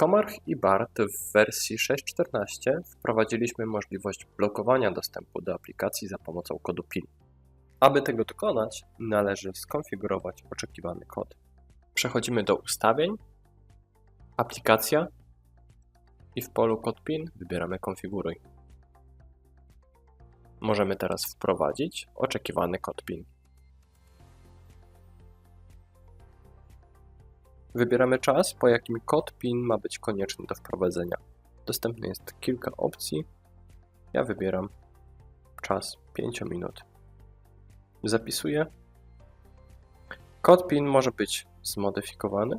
Comarch i BART w wersji 6.14 wprowadziliśmy możliwość blokowania dostępu do aplikacji za pomocą kodu PIN. Aby tego dokonać, należy skonfigurować oczekiwany kod. Przechodzimy do ustawień, aplikacja i w polu kod PIN wybieramy konfiguruj. Możemy teraz wprowadzić oczekiwany kod PIN. Wybieramy czas, po jakim kod PIN ma być konieczny do wprowadzenia. Dostępne jest kilka opcji. Ja wybieram czas 5 minut. Zapisuję. Kod PIN może być zmodyfikowany,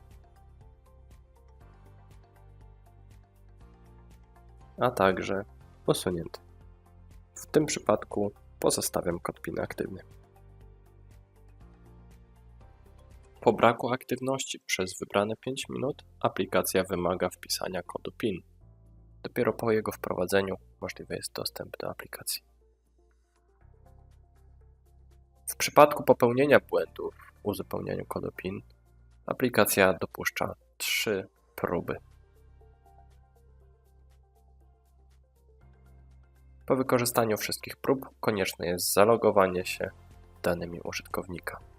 a także usunięty. W tym przypadku pozostawiam kod PIN aktywny. Po braku aktywności przez wybrane 5 minut aplikacja wymaga wpisania kodu PIN. Dopiero po jego wprowadzeniu możliwy jest dostęp do aplikacji. W przypadku popełnienia błędu w uzupełnianiu kodu PIN aplikacja dopuszcza 3 próby. Po wykorzystaniu wszystkich prób konieczne jest zalogowanie się danymi użytkownika.